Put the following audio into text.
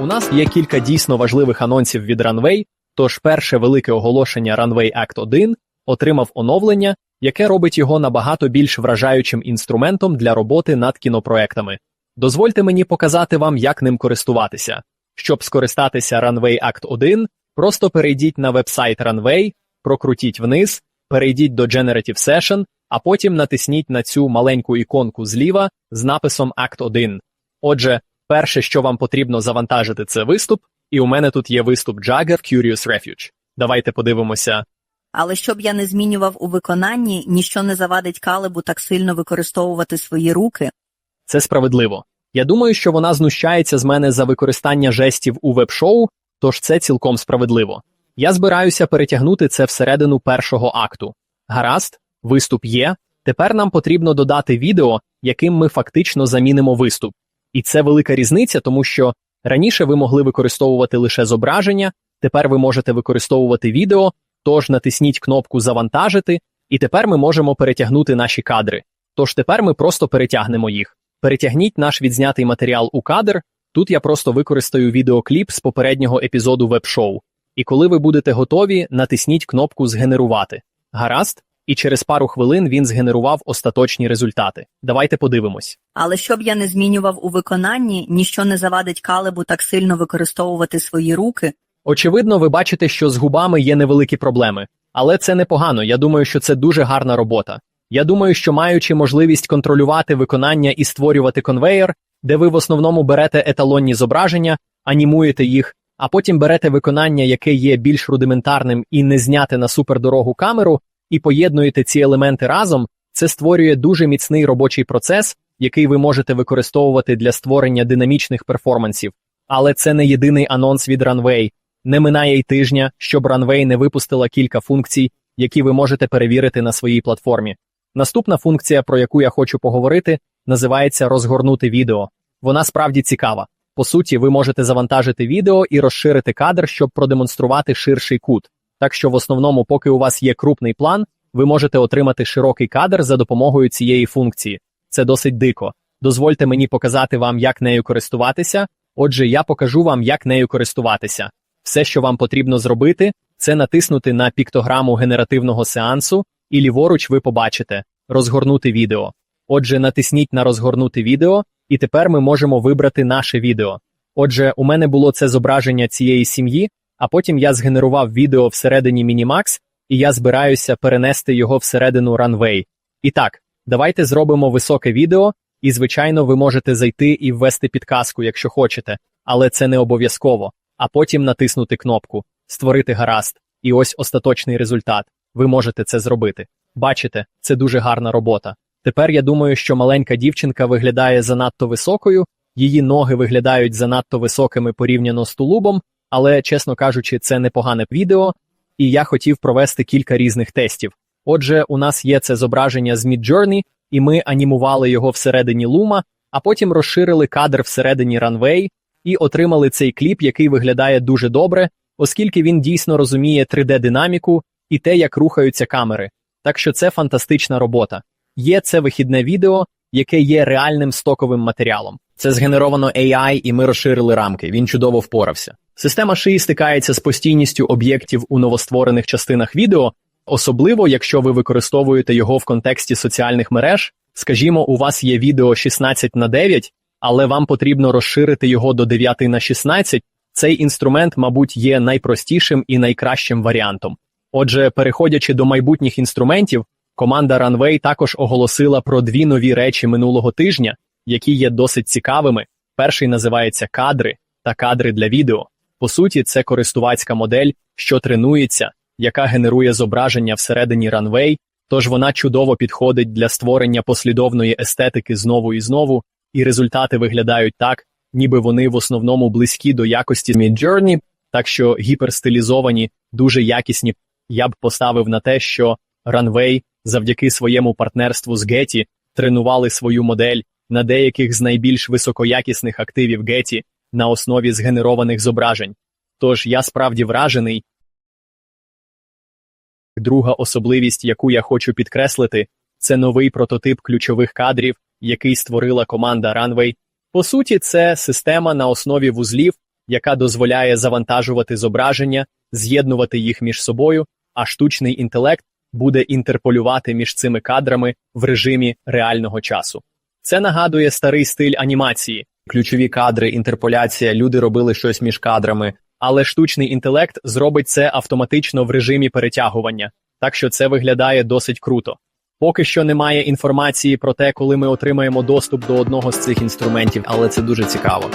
У нас є кілька дійсно важливих анонсів від Runway, тож перше велике оголошення Runway Act 1 отримав оновлення, яке робить його набагато більш вражаючим інструментом для роботи над кінопроектами. Дозвольте мені показати вам, як ним користуватися. Щоб скористатися Runway Act 1, просто перейдіть на вебсайт Runway, прокрутіть вниз, перейдіть до Generative Session, а потім натисніть на цю маленьку іконку зліва з написом Act 1. Отже, перше, що вам потрібно завантажити, це виступ, і у мене тут є виступ Jagger Curious Refuge. Давайте подивимося. Але щоб я не змінював у виконанні, ніщо не завадить Калебу так сильно використовувати свої руки. Це справедливо. Я думаю, що вона знущається з мене за використання жестів у веб-шоу, тож це цілком справедливо. Я збираюся перетягнути це всередину першого акту. Гаразд, виступ є. Тепер нам потрібно додати відео, яким ми фактично замінимо виступ. І це велика різниця, тому що раніше ви могли використовувати лише зображення, тепер ви можете використовувати відео, тож натисніть кнопку Завантажити, і тепер ми можемо перетягнути наші кадри. Тож тепер ми просто перетягнемо їх. Перетягніть наш відзнятий матеріал у кадр. Тут я просто використаю відеокліп з попереднього епізоду веб-шоу. І коли ви будете готові, натисніть кнопку Згенерувати. Гаразд? І через пару хвилин він згенерував остаточні результати. Давайте подивимось. Але щоб я не змінював у виконанні, ніщо не завадить Калебу так сильно використовувати свої руки. Очевидно, ви бачите, що з губами є невеликі проблеми, але це непогано. Я думаю, що це дуже гарна робота. Я думаю, що маючи можливість контролювати виконання і створювати конвейер, де ви в основному берете еталонні зображення, анімуєте їх, а потім берете виконання, яке є більш рудиментарним і не зняте на супердорогу камеру, і поєднуєте ці елементи разом, це створює дуже міцний робочий процес, який ви можете використовувати для створення динамічних перформансів. Але це не єдиний анонс від Runway. Не минає й тижня, щоб Runway не випустила кілька функцій, які ви можете перевірити на своїй платформі. Наступна функція, про яку я хочу поговорити, називається розгорнути відео. Вона справді цікава. По суті, ви можете завантажити відео і розширити кадр, щоб продемонструвати ширший кут. Так що в основному, поки у вас є крупний план, ви можете отримати широкий кадр за допомогою цієї функції. Це досить дико. Дозвольте мені показати вам, як нею користуватися. Отже, я покажу вам, як нею користуватися. Все, що вам потрібно зробити, це натиснути на піктограму генеративного сеансу, і ліворуч ви побачите розгорнути відео. Отже, натисніть на розгорнути відео, і тепер ми можемо вибрати наше відео. Отже, у мене було це зображення цієї сім'ї, а потім я згенерував відео всередині Minimax, і я збираюся перенести його всередину Runway. І так, давайте зробимо високе відео, і, звичайно, ви можете зайти і ввести підказку, якщо хочете, але це не обов'язково, а потім натиснути кнопку Створити гаразд, і ось остаточний результат. Ви можете це зробити. Бачите, це дуже гарна робота. Тепер я думаю, що маленька дівчинка виглядає занадто високою, її ноги виглядають занадто високими порівняно з тулубом, але, чесно кажучи, це непогане відео, і я хотів провести кілька різних тестів. Отже, у нас є це зображення з Midjourney, і ми анімували його всередині лума, а потім розширили кадр всередині Runway і отримали цей кліп, який виглядає дуже добре, оскільки він дійсно розуміє 3D-динаміку і те, як рухаються камери. Так що це фантастична робота. Є це вихідне відео, яке є реальним стоковим матеріалом. Це згенеровано AI, і ми розширили рамки. Він чудово впорався. Система шиї стикається з постійністю об'єктів у новостворених частинах відео, особливо якщо ви використовуєте його в контексті соціальних мереж. Скажімо, у вас є відео 16 на 9, але вам потрібно розширити його до 9 на 16. Цей інструмент, мабуть, є найпростішим і найкращим варіантом. Отже, переходячи до майбутніх інструментів, команда Runway також оголосила про дві нові речі минулого тижня, які є досить цікавими. Перший називається кадри та кадри для відео. По суті, це користувацька модель, що тренується, яка генерує зображення всередині Runway, тож вона чудово підходить для створення послідовної естетики знову і знову, і результати виглядають так, ніби вони в основному близькі до якості Midjourney, так що гіперстилізовані, дуже якісні. Я б поставив на те, що Runway завдяки своєму партнерству з Getty тренували свою модель на деяких з найбільш високоякісних активів Getty на основі згенерованих зображень. Тож я справді вражений. Друга особливість, яку я хочу підкреслити, це новий прототип ключових кадрів, який створила команда Runway. По суті, це система на основі вузлів, яка дозволяє завантажувати зображення, з'єднувати їх між собою, а штучний інтелект буде інтерполювати між цими кадрами в режимі реального часу. Це нагадує старий стиль анімації. Ключові кадри, інтерполяція, люди робили щось між кадрами, але штучний інтелект зробить це автоматично в режимі перетягування, так що це виглядає досить круто. Поки що немає інформації про те, коли ми отримаємо доступ до одного з цих інструментів, але це дуже цікаво.